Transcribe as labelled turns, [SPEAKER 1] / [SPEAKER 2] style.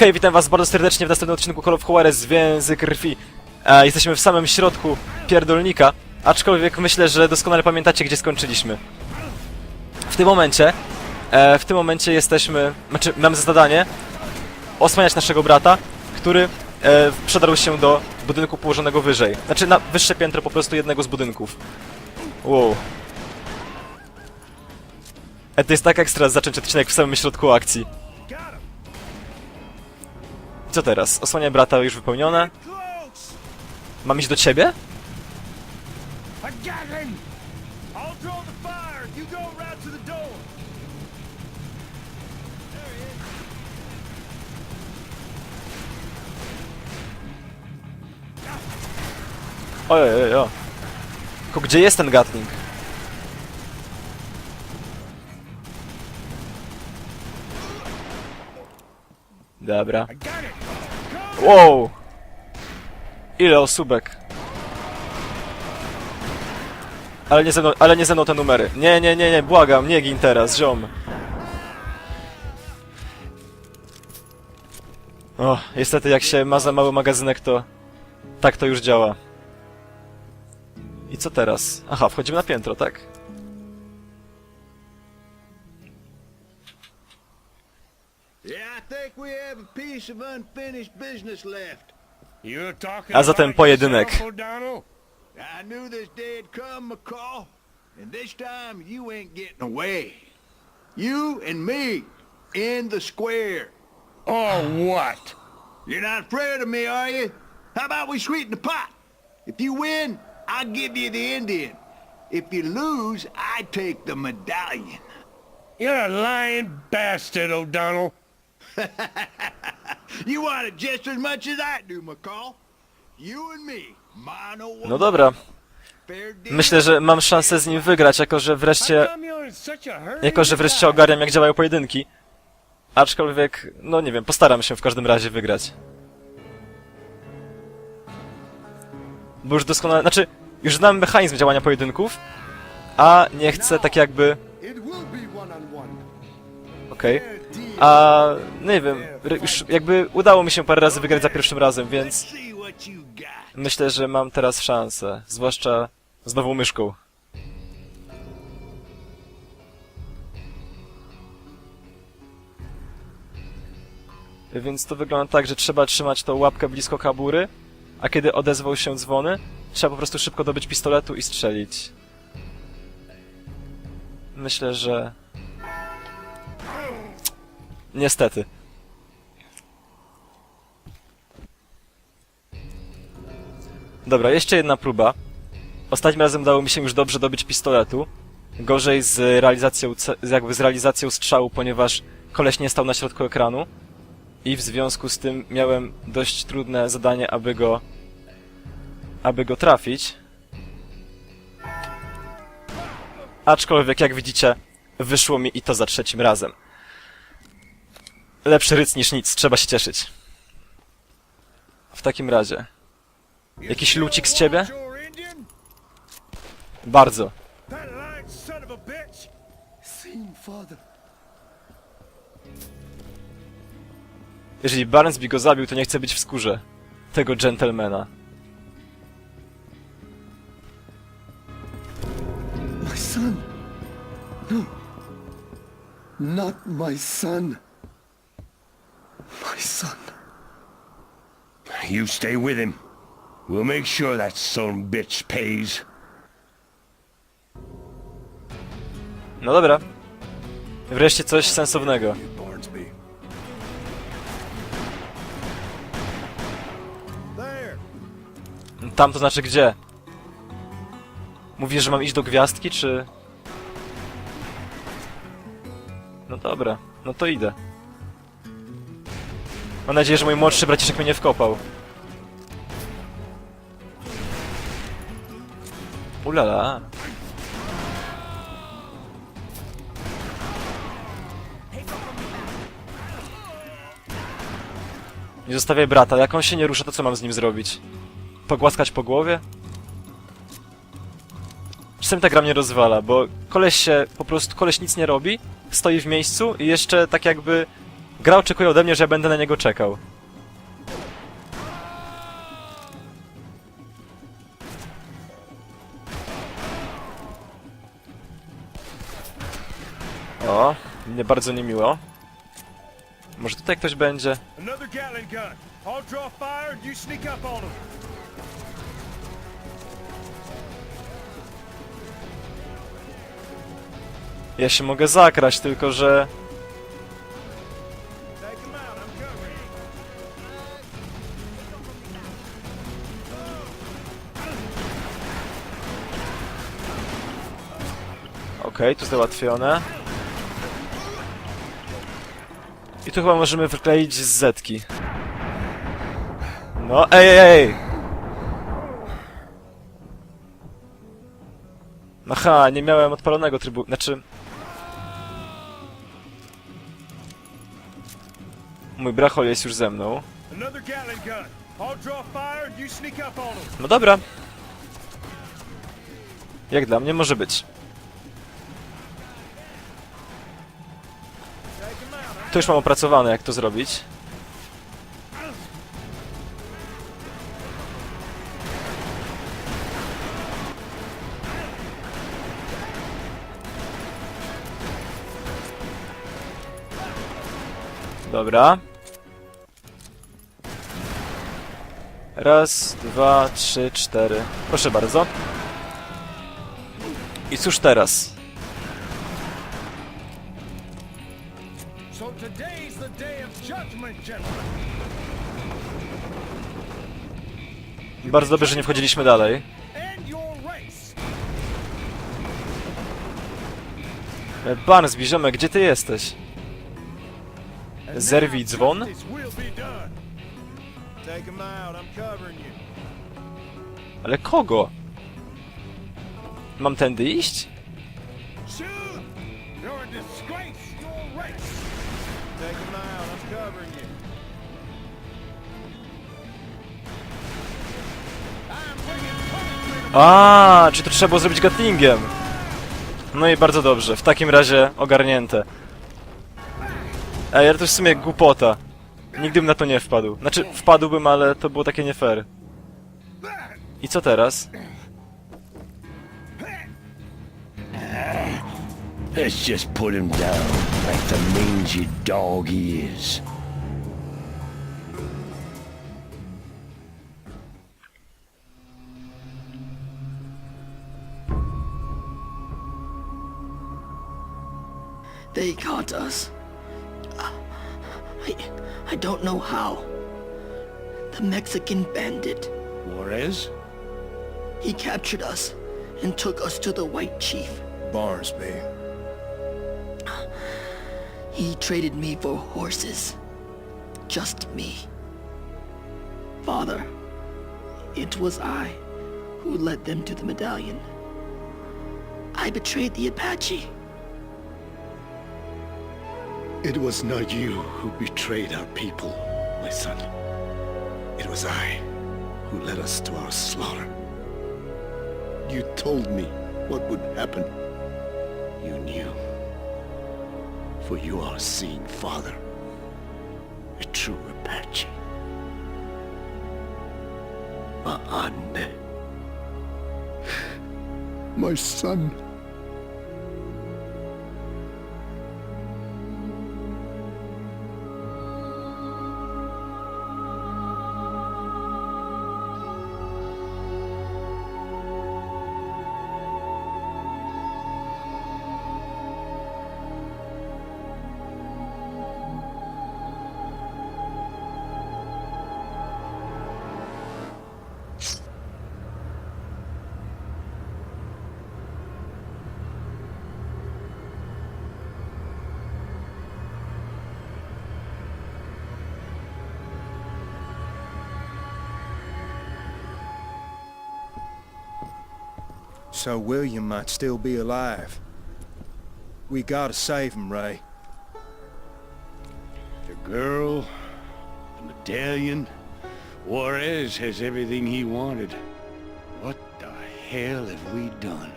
[SPEAKER 1] Hej, witam was bardzo serdecznie w następnym odcinku Call of Juarez Więzy Krwi. E, jesteśmy w samym środku pierdolnika, aczkolwiek myślę, że doskonale pamiętacie, gdzie skończyliśmy. W tym momencie, e, w tym momencie jesteśmy, znaczy mamy za zadanie osłaniać naszego brata, który e, przedarł się do budynku położonego wyżej. Znaczy na wyższe piętro po prostu jednego z budynków. Wow. E, to jest tak ekstra zacząć odcinek w samym środku akcji. Co teraz? Osłania brata już wypełnione. Mam iść do ciebie? Ojej, ojej, ojej. Tylko gdzie jest ten gatling? Dobra. Wow! Ile osóbek? Ale nie ze mną, ale nie ze mną te numery. Nie, nie, nie, nie, błagam, nie gin teraz, ziom. O, niestety jak się ma za mały magazynek, to tak to już działa. I co teraz? Aha, wchodzimy na piętro, tak?
[SPEAKER 2] A
[SPEAKER 1] zatem
[SPEAKER 3] about
[SPEAKER 1] pojedynek.
[SPEAKER 3] yourself, O'Donnell?
[SPEAKER 2] I knew this day'd come, McCall, and this time you ain't getting away. You and me in the square.
[SPEAKER 3] Or what?
[SPEAKER 2] You're not afraid of me, are you? How about we sweeten the pot? If you win, I'll give you the Indian. If you lose, I take the medallion.
[SPEAKER 3] You're a lying bastard, O'Donnell.
[SPEAKER 2] You want it just as much as I do, McCall. You and me, mano
[SPEAKER 1] No dobra. Myślę, że mam szansę z nim wygrać, jako że wreszcie Jako, że wreszcie ogarniam, jak działają pojedynki. Aczkolwiek, no nie wiem, postaram się w każdym razie wygrać. Bo już doskonale, znaczy, już znam mechanizm działania pojedynków, a nie chcę tak jakby,
[SPEAKER 4] It will
[SPEAKER 1] a nie wiem, już jakby udało mi się parę razy wygrać za pierwszym razem, więc myślę, że mam teraz szansę, zwłaszcza z nową myszką. Więc to wygląda tak, że trzeba trzymać tą łapkę blisko kabury, a kiedy odezwał się dzwony, trzeba po prostu szybko dobyć pistoletu i strzelić. Myślę, że... Niestety. Dobra, jeszcze jedna próba. Ostatnim razem udało mi się już dobrze dobyć pistoletu. Gorzej z realizacją, jakby z realizacją strzału, ponieważ koleś nie stał na środku ekranu. I w związku z tym miałem dość trudne zadanie, aby go... aby go trafić. Aczkolwiek, jak widzicie, wyszło mi i to za trzecim razem. Lepszy ryc niż nic, trzeba się cieszyć. W takim razie. Jakiś lucik z ciebie? Bardzo. Jeżeli Barnesby go zabił, to nie chce być w skórze tego gentlemana.
[SPEAKER 4] My son. No. Not My son.
[SPEAKER 3] You stay with him. We'll make sure that son bitch pays.
[SPEAKER 1] No dobra. Wreszcie coś sensownego. Tam to znaczy gdzie? Mówisz, że mam iść do gwiazdki, czy... No dobra, no to idę. Mam nadzieję, że mój młodszy braciszek mnie nie wkopał. Ulala. Nie zostawiaj brata, jak on się nie rusza, to co mam z nim zrobić? Pogłaskać po głowie? Czasem ta gra mnie rozwala, bo koleś się po prostu, koleś nic nie robi, stoi w miejscu i jeszcze tak jakby Gra oczekuje ode mnie, że ja będę na niego czekał. O, mnie bardzo niemiło. Może tutaj ktoś będzie? Ja się mogę zakraść, tylko że... Okej, tu załatwione. I tu chyba możemy wykleić z zetki. No, ej, ej, ej! Aha, nie miałem odpalonego trybu... Znaczy... Mój brachol jest już ze mną. No dobra. Jak dla mnie może być. To już mam opracowane, jak to zrobić. Dobra. Raz, dwa, trzy, cztery. Proszę bardzo. I cóż teraz?
[SPEAKER 3] Judgment, gentlemen.
[SPEAKER 1] Bardzo dobrze, że nie wchodziliśmy dalej.
[SPEAKER 3] End your race.
[SPEAKER 1] E, Barnes, ziomek, gdzie ty jesteś? Zerwij dzwon? Ale kogo? Mam tędy iść?
[SPEAKER 3] Take them out. I'm covering you.
[SPEAKER 1] A, czy to trzeba było zrobić gatlingiem? No i bardzo dobrze, w takim razie ogarnięte. Ej, ale to w sumie głupota. Nigdy bym na to nie wpadł. Znaczy, wpadłbym, ale to było takie nie fair. I co teraz?
[SPEAKER 5] Let's just put him down like the mangy dog he is.
[SPEAKER 6] They caught us. I, I don't know how. The Mexican bandit.
[SPEAKER 5] Juarez?
[SPEAKER 6] He captured us and took us to the White Chief.
[SPEAKER 5] Barnesby.
[SPEAKER 6] He traded me for horses. Just me. Father, it was I who led them to the medallion. I betrayed the Apache.
[SPEAKER 2] It was not you who betrayed our people, my son. It was I who led us to our slaughter. You told me what would happen. You knew. For you are seeing father. A true Apache. Ah, Maande. My son.
[SPEAKER 3] So William might still be alive. We gotta save him, Ray.
[SPEAKER 5] The girl, the medallion. Juarez has everything he wanted. What the hell have we done?